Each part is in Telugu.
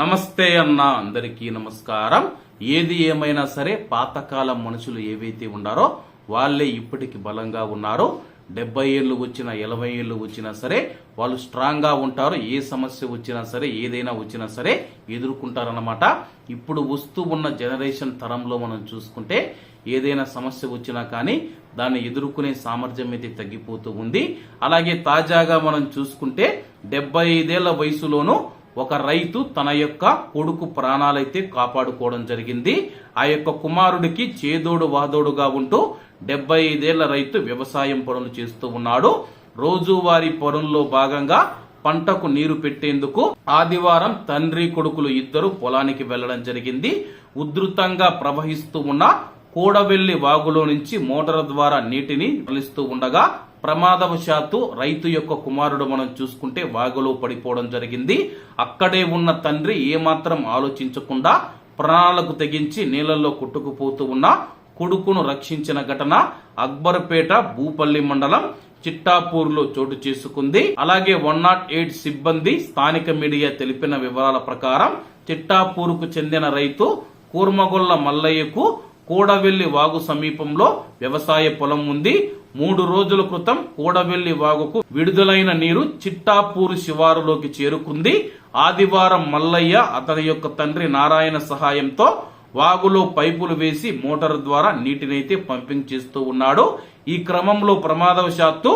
నమస్తే అన్న అందరికీ నమస్కారం. ఏది ఏమైనా సరే పాతకాలం మనుషులు ఏవైతే ఉన్నారో వాళ్ళే ఇప్పటికి బలంగా ఉన్నారు. డెబ్బై ఏళ్ళు వచ్చినా ఎనభై ఏళ్ళు వచ్చినా సరే వాళ్ళు స్ట్రాంగ్గా ఉంటారు. ఏ సమస్య వచ్చినా సరే ఏదైనా వచ్చినా సరే ఎదుర్కొంటారనమాట ఇప్పుడు వస్తూ ఉన్న జనరేషన్ తరంలో మనం చూసుకుంటే ఏదైనా సమస్య వచ్చినా కానీ దాన్ని ఎదుర్కొనే సామర్థ్యం అయితే తగ్గిపోతూ ఉంది. అలాగే తాజాగా మనం చూసుకుంటే డెబ్బై ఐదేళ్ళ వయసులోనూ ఒక రైతు తన యొక్క కొడుకు ప్రాణాలైతే కాపాడుకోవడం జరిగింది. ఆ యొక్క కుమారుడికి చేదోడు వాదోడుగా ఉంటూ డెబ్బై ఐదేళ్ళ రైతు వ్యవసాయం పనులు చేస్తూ ఉన్నాడు. రోజువారీ పనుల్లో భాగంగా పంటకు నీరు పెట్టేందుకు ఆదివారం తండ్రి కొడుకులు ఇద్దరు పొలానికి వెళ్ళడం జరిగింది. ఉధృతంగా ప్రవహిస్తూ ఉన్న కూడవెల్లి వాగులో నుంచి మోటార్ ద్వారా నీటిని తరలిస్తూ ఉండగా ప్రమాదవశాత్తు రైతు యొక్క కుమారుడు మనం చూసుకుంటే వాగులో పడిపోవడం జరిగింది. అక్కడే ఉన్న తండ్రి ఏమాత్రం ఆలోచించకుండా ప్రాణాలకు తెగించి నీళ్ళలో కొట్టుకుపోతూ ఉన్న కొడుకును రక్షించిన ఘటన అక్బర్పేట భూపల్లి మండలం చిట్టాపూర్లో చోటు చేసుకుంది. అలాగే వన్ నాట్ ఎయిట్ సిబ్బంది స్థానిక మీడియా తెలిపిన వివరాల ప్రకారం చిట్టాపూర్కు చెందిన రైతు కూర్మగొల్ల మల్లయ్యకు కూడవెల్లి వాగు సమీపంలో వ్యవసాయ పొలం ఉంది. మూడు రోజుల క్రితం కూడవెల్లి వాగుకు విడుదలైన నీరు చిట్టాపూరు శివారులోకి చేరుకుంది. ఆదివారం మల్లయ్య అతని యొక్క తండ్రి నారాయణ సహాయంతో వాగులో పైపులు వేసి మోటార్ ద్వారా నీటినైతే పంపింగ్ చేస్తూ ఉన్నాడు. ఈ క్రమంలో ప్రమాదవశాత్తు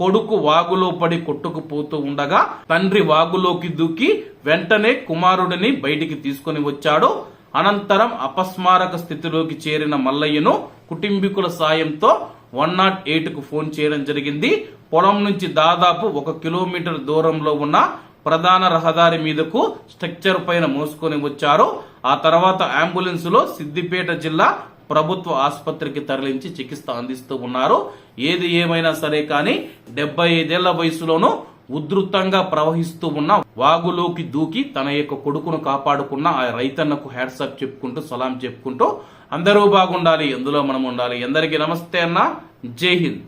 కొడుకు వాగులో పడి కొట్టుకుపోతూ ఉండగా తండ్రి వాగులోకి దూకి వెంటనే కుమారుడిని బయటికి తీసుకొని వచ్చాడు. అనంతరం అపస్మారక స్థితిలోకి చేరిన మల్లయ్యను కుటుంబీకుల సాయంతో వన్ నాట్ ఎయిట్కు ఫోన్ చేయడం జరిగింది. పొలం నుంచి దాదాపు ఒక కిలోమీటర్ దూరంలో ఉన్న ప్రధాన రహదారి మీదకు స్ట్రక్చర్ పైన మోసుకొని వచ్చారు. ఆ తర్వాత అంబులెన్స్లో సిద్దిపేట జిల్లా ప్రభుత్వ ఆసుపత్రికి తరలించి చికిత్స అందిస్తూ ఉన్నారు. ఏది ఏమైనా సరే కానీ డెబ్బై ఐదేళ్ళ వయసులోనూ ఉధృతంగా ప్రవహిస్తూ ఉన్న వాగులోకి దూకి తన యొక్క కొడుకును కాపాడుకున్న ఆ రైతన్నకు హ్యాట్సాప్ చెప్పుకుంటూ సలాం చెప్పుకుంటూ అందరూ బాగుండాలి ఎందులో మనం ఉండాలి అందరికీ నమస్తే అన్న. జై హింద్.